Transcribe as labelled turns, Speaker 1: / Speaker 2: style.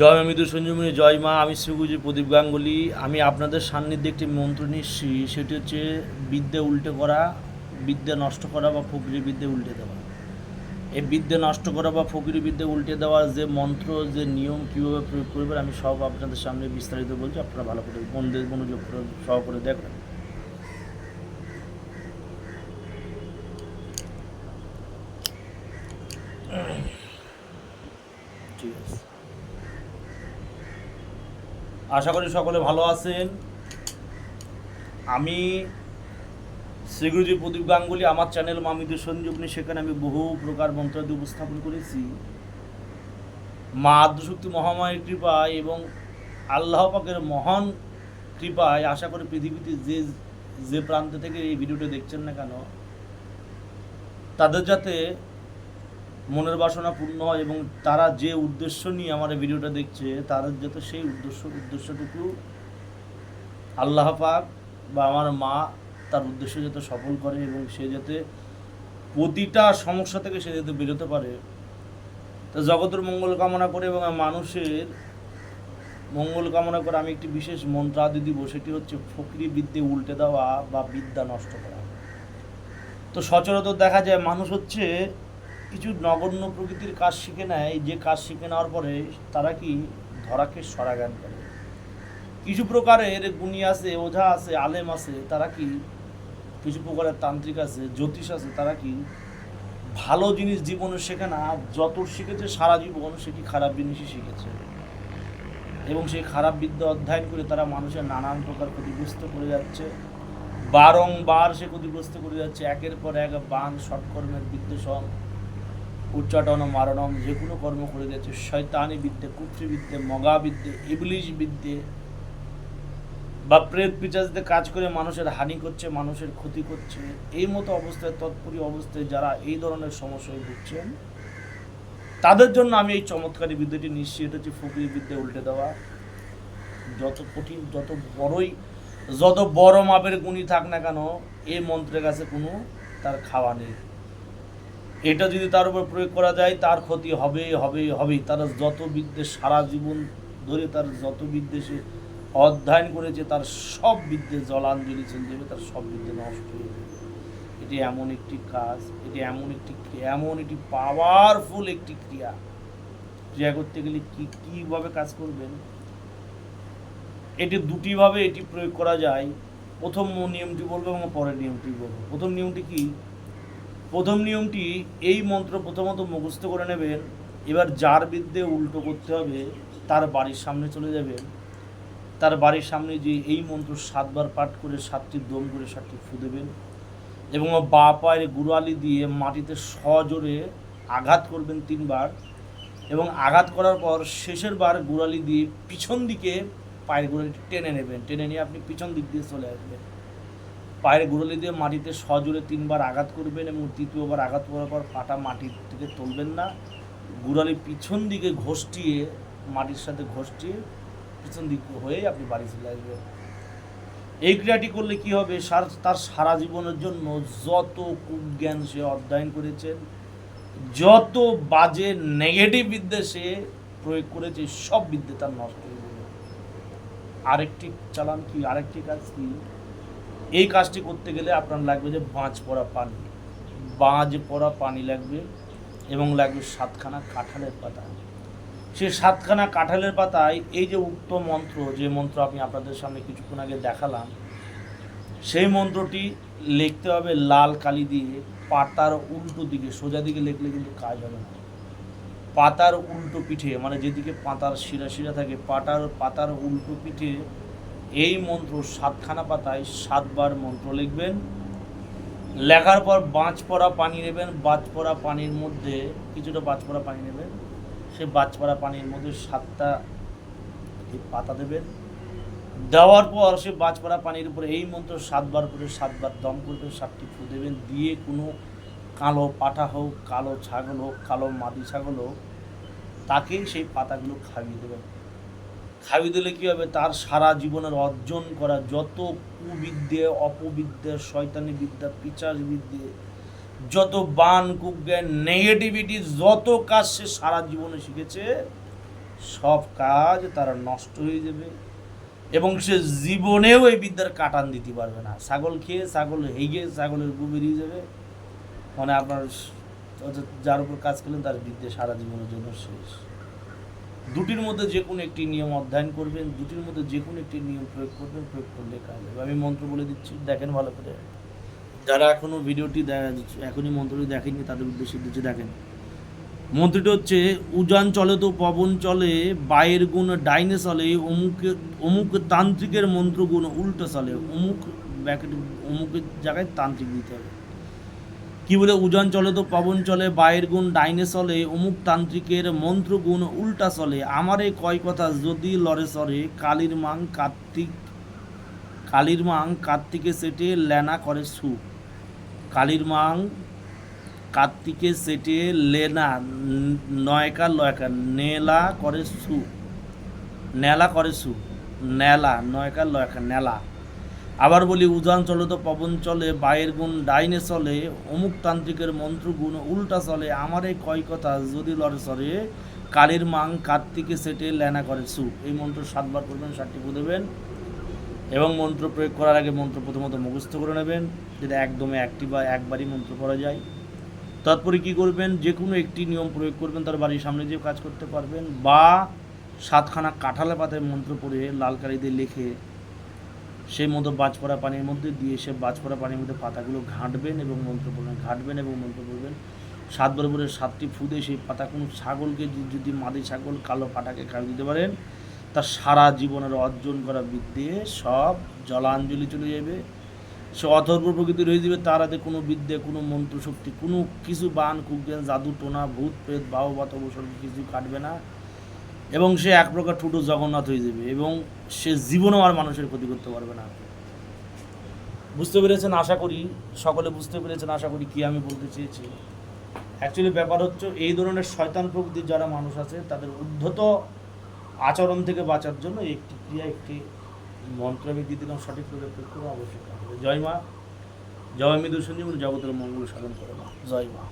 Speaker 1: জয় মৃদু সঞ্জীবনী জয় মা, আমি শ্রীগুজি প্রদীপ গাঙ্গুলি। আমি আপনাদের সান্নিধ্যে একটি মন্ত্র নিচ্ছি, সেটি হচ্ছে বিদ্যে উল্টে করা, বিদ্যে নষ্ট করা বা ফকরি বিদ্যে উল্টে দেওয়া। এই বিদ্যে নষ্ট করা বা ফকরি বিদ্যে উল্টে দেওয়ার যে মন্ত্র, যে নিয়ম কীভাবে প্রয়োগ করবেন, আমি সব আপনাদের সামনে বিস্তারিত বলছি। আপনারা ভালো করে দিয়ে মনোযোগ করে সহ করে দেখবেন। ঠিক আছে। আশা করি সকলে ভালো আছেন। আমি শ্রীগুরুজি প্রদীপ গাঙ্গুলি, আমার চ্যানেল মামিদু সঞ্জীবনী সেখানে আমি বহু প্রকার মন্ত্রাদি উপস্থাপন করেছি। মা আদ্যশক্তি মহামায়ের কৃপায় এবং আল্লাহ পাকের মহান কৃপায় আশা করি পৃথিবীতে যে যে প্রান্ত থেকে এই ভিডিওটা দেখছেন না কেন, তাদের যাতে মনের বাসনা পূর্ণ হয় এবং তারা যে উদ্দেশ্য নিয়ে আমার ভিডিওটা দেখছে তাদের যাতে সেই উদ্দেশ্য, উদ্দেশ্যটুকু আল্লাহ পাক বা আমার মা তার উদ্দেশ্য যাতে সফল করে এবং সে যাতে প্রতিটা সমস্যা থেকে সে যাতে বেরোতে পারে। তো জগতের মঙ্গল কামনা করে এবং মানুষের মঙ্গল কামনা করে আমি একটি বিশেষ মন্ত্রাদি দিব, সেটি হচ্ছে ফকরি বিদ্যে উল্টে দেওয়া বা বিদ্যা নষ্ট করা। তো সচরাচর দেখা যায় মানুষ হচ্ছে কিছু নগণ্য প্রকৃতির কাজ শিখে নেয় যে কাজ শিখে নেওয়ার পরে তারা কি ধরাকে সরাগান করে? কিছু প্রকারের গুণী আছে, ওঝা আছে, আলেম আছে, তারা কি কিছু প্রকারের তান্ত্রিক আছে, জ্যোতিষ আছে, তারা কি ভালো জিনিস জীবনে শেখে না যত শিখেছে সারা জীবন সেটি খারাপ জিনিসই শিখেছে? এবং সেই খারাপ বিদ্যা অধ্যয়ন করে তারা মানুষের নানান প্রকার ক্ষতিগ্রস্ত করে যাচ্ছে, বারংবার সে ক্ষতিগ্রস্ত করে যাচ্ছে, একের পর এক বান সৎকর্মের বিদ্বেষণ উচ্চাটন মারণম যে কোনো কর্ম করে যাচ্ছে শয়তানি বিদ্যে কুফরি মগা বিদ্যে, ইবলিশ বিদ্যে। বা প্রেত পিচাজতে কাজ করে মানুষের হানি করছে, মানুষের ক্ষতি করছে। এই মতো অবস্থায়, তৎপরি অবস্থায় যারা এই ধরনের সমস্যায় ভুগছেন, তাদের জন্য আমি এই চমৎকারী বিদ্যাটি নিশ্চিত হচ্ছে ফকির বিদ্যা উল্টে দেওয়া। যত কঠিন, যত বড়ই, যত বড় মাপের গুণী থাক না কেন, এই মন্ত্রের কাছে কোনো তার খাওয়া নেই। এটা যদি তার উপর প্রয়োগ করা যায়, তার ক্ষতি হবে হবে হবেই তার যত বিদ্বেষ সারা জীবন ধরে, তার যত বিদ্বেষে অধ্যয়ন করেছে, তার সব বিদ্যে জলাঞ্জলি চলে তার সব বিদ্যে নষ্ট হয়ে যাবে। এটি এমন একটি কাজ, এটি এমন একটি ক্রিয়া, এমন একটি পাওয়ারফুল একটি ক্রিয়া ক্রিয়া করতে গেলে কি, কীভাবে কাজ করবেন? এটি দুটিভাবে এটি প্রয়োগ করা যায়। প্রথম নিয়মটি বলব এবং পরের নিয়মটি বলব। প্রথম নিয়মটি কি? প্রথম নিয়মটি এই মন্ত্র প্রথমত মুখস্থ করে নেবেন, এবার যার বিদ্যে উল্টো করতে হবে, তার বাড়ির সামনে চলে যাবেন। তার বাড়ির সামনে যে এই মন্ত্র সাতবার পাঠ করে সাতটি দম করে সাতটি ফু দেবেন এবং বা পায়ের গুড়ালি দিয়ে মাটিতে সজোরে আঘাত করবেন তিনবার এবং আঘাত করার পর শেষের বার গুড়ালি দিয়ে পিছন দিকে পায়ের গুড়ালিটি টেনে নেবেন। টেনে নিয়ে আপনি পিছন দিক দিয়ে চলে আসবেন। পায়ের গুড়ালি দিয়ে মাটিতে সজোরে তিনবার আঘাত করবেন এবং তৃতীয়বার আঘাত করার পর পাটা মাটির থেকে তুলবেন না। গুড়ালি পিছন দিকে ঘষটিয়ে, মাটির সাথে ঘষটিয়ে পিছন দিক হয়ে আপনি বাড়ি চলে আসবেন। এই ক্রিয়াটি করলে কি হবে? সার তার সারা জীবনের জন্য যত কুজ্ঞান সে অধ্যয়ন করেছেন, যত বাজে নেগেটিভ বিদ্যে সে প্রয়োগ করেছে, সব বিদ্যে তার নষ্ট হয়ে যাবে। আরেকটি চালান কি? আরেকটি কাজ কি? এই কাজটি করতে গেলে আপনার লাগবে যে বাঁচ পড়া পানি। বাঁজ পড়া পানি লাগবে এবং লাগবে সাতখানা কাঁঠালের পাতা। সেই সাতখানা কাঁঠালের পাতায় এই যে উক্ত মন্ত্র, যে মন্ত্র আমি আপনাদের সামনে কিছুক্ষণ আগে দেখালাম, সেই মন্ত্রটি লিখতে হবে লাল কালি দিয়ে, পাতার উল্টো দিকে, সোজা দিকে লিখলে কিন্তু কাজ হবে না। পাতার উল্টো পিঠে মানে যেদিকে পাতার শিরা শিরা থাকে, পাতার পাতার উল্টো পিঠে এই মন্ত্র সাতখানা পাতায় সাতবার মন্ত্র লিখবেন। লেখার পর বাঁচ পড়া পানি নেবেন বাজ পড়া পানির মধ্যে কিছুটা বাজ পড়া পানি নেবেন। সে বাজ পড়া পানির মধ্যে সাতটা পাতা দেবেন। দেওয়ার পর সে বাজ পড়া পানির উপরে এই মন্ত্র সাতবার করে সাতবার দম করবেন, সাতটি ফু দেবেন। দিয়ে কোনো কালো পাঠা হোক, কালো ছাগল হোক, কালো মাদি ছাগল হোক তাকে সেই পাতাগুলো খাইয়ে দেবেন। খাইয়ে দিলে কী হবে? তার সারা জীবনের অর্জন করা যত কুবিদ্যে, অপবিদ্যে, শয়তানি বিদ্যা, পিচার বিদ্যে, যত বান কুজ্ঞান নেগেটিভিটি যত কাজ সে সারা জীবনে শিখেছে, সব কাজ তারা নষ্ট হয়ে যাবে। এবং সে জীবনেও এই বিদ্যার কাটান দিতে পারবে না। ছাগল খেয়ে, ছাগল হেগে, ছাগলের গু বেরিয়ে যাবে। মানে আপনার যার উপর কাজ করলেন, তার বিদ্যা সারা জীবনের জন্য শেষ। দুটির মধ্যে যে কোনো একটি নিয়ম অধ্যয়ন করবেন, দুটির মধ্যে যে কোনো একটি নিয়ম প্রয়োগ করবেন, প্রয়োগ করলে কাজ হবে। আমি মন্ত্র বলে দিচ্ছি, দেখেন ভালো করে। যারা এখনও ভিডিওটি এখনই মন্ত্রটি দেখেননি, তাদের উদ্দেশ্যে দিচ্ছে দেখেন। মন্ত্রটি হচ্ছে, উজান চলে তো পবন চলে, বায়ের গুণ ডাইনে চলে অমুকের অমুক তান্ত্রিকের মন্ত্র গুণ উল্টো চলে, অমুক ব্যাকেট অমুকের জায়গায় তান্ত্রিক দিতে হবে। কি বলে, উজান চলে তো পবন চলে বায়ের গুণ ডাইনে চলে, অমুক তান্ত্রিকের মন্ত্র গুণ উল্টা চলে। আমার আমারে কয় কথা, যদি লড়ে সরে কালীর মাং কার্তিক, কালীর মাং কার্তিকে সেটে লেনা করে সু কালীর মাং কার্তিকে সেটে লেনা, নয়কা লয়কা, নেলা করে সু নেলা করে সু নেলা, নয়কা লয়কা, নেলা। আবার বলি, উজান চলে তো পবন চলে, বায়ের গুণ ডাইনে চলে, অমুক তান্ত্রিকের মন্ত্র গুণ উল্টা চলে, আমার এই কয় কথা যদি লড়ে সরে কালীর মাং কার্তিকে সেটে লেনা করে সু এই মন্ত্র সাতবার করবেন ফু দেবেন এবং মন্ত্র প্রয়োগ করার আগে মন্ত্র প্রথমত মুখস্থ করে নেবেন, যেটা একদমে একটি বা একবারই মন্ত্র করা যায়। তারপরে কি করবেন? যে কোনো একটি নিয়ম প্রয়োগ করবেন, তার বাড়ির সামনে যে কাজ করতে পারবেন, বা সাতখানা কাঁঠালে পাতায় মন্ত্র পড়ে লাল কালি দিয়ে লিখে সেই মতো বাজপড়া পানির মধ্যে দিয়ে সে বাজপড়া পানির মধ্যে পাতাগুলো ঘাঁটবেন এবং মন্ত্র পড়বেন ঘাঁটবেন এবং মন্ত্র পড়বেন সাত করে সাতটি ফুদে সেই পাতা, কোনো ছাগলকে যদি- মাদি ছাগল, কালো পাটাকে খাওয়া দিতে পারেন, তার সারা জীবনের অর্জন করা বিদ্যে সব জলাঞ্জলি চলে যাবে সে অথর্ব প্রকৃতির হয়ে যাবে তার হাতে কোনো বিদ্যে, কোনো মন্ত্র শক্তি কোনো কিছু বান কুজ্ঞান জাদু, টোনা, ভূত, প্রেত বাত, অবসর কিছু কাটবে না। এবং সে এক প্রকার ঠুটো জগন্নাথ হয়ে যাবে এবং সে জীবনও আর মানুষের ক্ষতি করতে পারবে না। বুঝতে পেরেছেন? আশা করি, সকলে বুঝতে পেরেছেন, আশা করি কি আমি বলতে চেয়েছি। অ্যাকচুয়ালি ব্যাপার হচ্ছে, এই ধরনের শয়তান প্রকৃতির যারা মানুষ আছে, তাদের উদ্ধত আচরণ থেকে বাঁচার জন্য একটি ক্রিয়া, একটি মন্ত্র আমি দিয়ে দিলাম সঠিক করে প্রয়োগ করে অবশ্যই। জয় মা, জয় মৃদু সঞ্জীবন জগতের মঙ্গল সাধন করে জয় মা।